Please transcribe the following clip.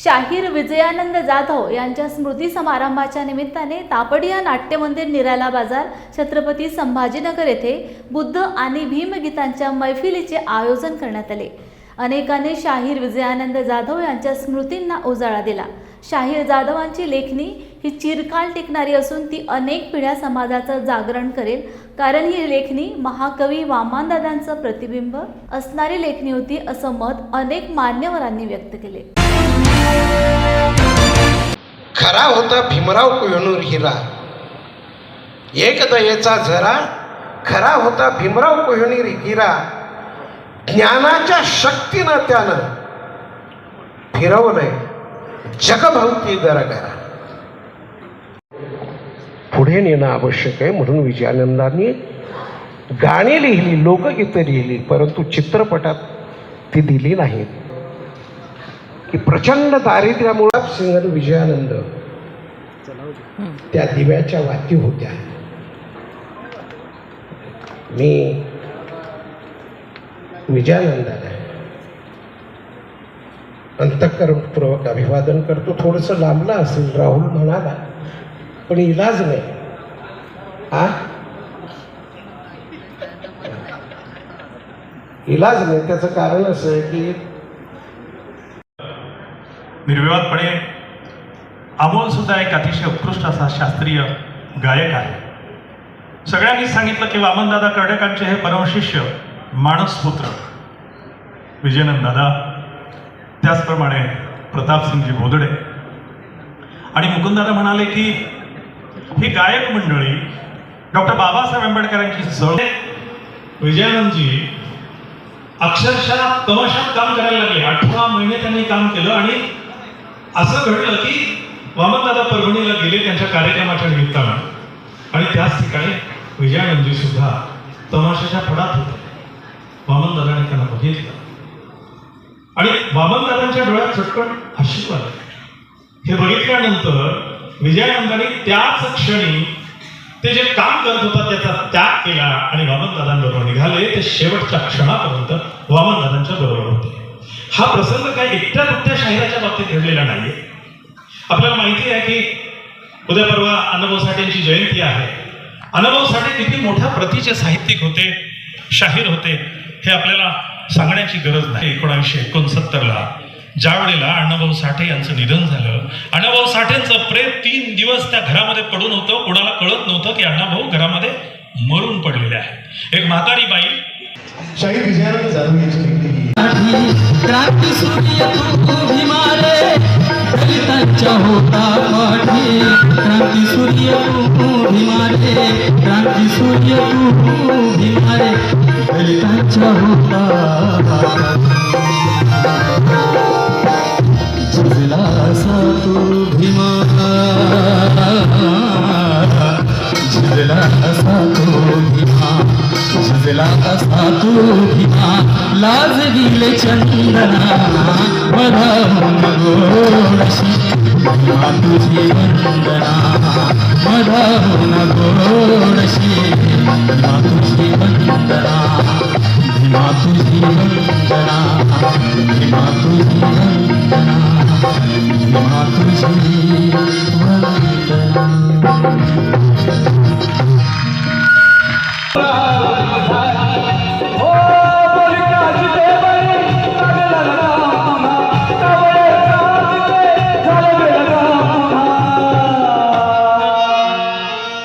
शाहीर विजयानंद जाधव यांच्या स्मृती समारंभाच्या निमित्ताने तापडिया नाट्य मंदिर निराला बाजार छत्रपती संभाजीनगर येथे बुद्ध आणि भीमगीतांच्या मैफिलीचे आयोजन करण्यात आले. अनेकांनी शाहीर विजयानंद जाधव यांच्या स्मृतींना उजाळा दिला. शाहीर जाधवांची लेखणी ही चिरकाल टिकणारी असून ती अनेक पिढ्या समाजाचं जागरण करेल कारण ही लेखणी महाकवी वामानदादांचं प्रतिबिंब असणारी लेखणी होती असं मत अनेक मान्यवरांनी व्यक्त केले. खरा होता भीमराव कोहिनूर हिरा. एक दयेचा झरा खरा होता भीमराव कोहिनूर हिरा. ज्ञानाच्या शक्तीनं त्यानं फिरवलंय जगभवती गरगरा पुढे नेणं आवश्यक आहे म्हणून विजयानंदांनी गाणी लिहिली लोकगीतं लिहिली परंतु चित्रपटात ती दिली नाहीत. की प्रचंड दारिद्र्यामुळे सिंगर विजयानंद. त्या दिव्याच्या वाती होत्या. मी विजयानंदाला अंतःकरणपूर्वक अभिवादन करतो. थोडंसं लांबला असेल राहुल म्हणाला पण इलाज नाही. आ? इलाज नाही. त्याचं कारण असं आहे की निर्विवादपणे अमोल सुद्धा एक अतिशय उत्कृष्ट असा शास्त्रीय गायक आहे. सगळ्यांनी सांगितलं की वामनदादा कर्डकांचे हे परमशिष्य माणसपुत्र विजयनंद दादा त्याचप्रमाणे प्रतापसिंगजी बोदडे. आणि मुकुंददादा म्हणाले की ही गायक मंडळी डॉक्टर बाबासाहेब आंबेडकरांची जळ विजयानंदजी अक्षरशः तमशात काम करायला लागले. अठरा महिने त्यांनी काम केलं आणि असं घडलं की वामनदादा परभणीला गेले त्यांच्या कार्यक्रमाच्या निमित्तानं. आणि त्याच ठिकाणी विजयानंदी सुद्धा तमाशाच्या फडात होते. वामनदादाने त्यांना बघितलं. आणि वामनदादांच्या डोळ्यात चटकन अश्रू आलं हे बघितल्यानंतर विजयानंदाने त्याच क्षणी ते जे काम करत होता त्याचा त्याग केला आणि वामनदादांबरोबर निघाले. ते शेवटच्या क्षणापर्यंत वामनदादांच्या बरोबर हा प्रसंग काय एकट्या दुकट्या शाहिराच्या बाबतीत घडलेला नाहीये. आपल्याला माहिती आहे की उद्या परवा अण्णाभाऊ साठेंची जयंती आहे. अण्णाभाऊ साठे किती मोठ्या प्रतीचे साहित्यिक होते शाहीर होते हे आपल्याला सांगण्याची गरज नाही. एकोणीसशे एकोणसत्तरला ज्या वेळेला अण्णाभाऊ साठे यांचं निधन झालं अण्णाभाऊ साठेंचं प्रेम तीन दिवस त्या घरामध्ये पडून होतं. कोणाला कळत नव्हतं की अण्णाभाऊ घरामध्ये मरून पडलेले आहेत. एक म्हातारी बाई शाहीर विजयानंद जाधव यांची लेखणी क्रांती सूर्य तू भीमारे दलितांच्या होता पाठी क्रांती सूर्य तू भीमारे क्रांती सूर्य तू भीमारे दलितांच्या होता झुजला असा तू भीमा झुजला असा तू भीमा दिसला असा तू भीमा लाज गेले चंदना बघा गोडशी भीमा तुझी वंदना बघा गोडशी भीमा तुझी वंदना भीमा तुझी वंदना भीमा तुझी वंदना भीमा तुझी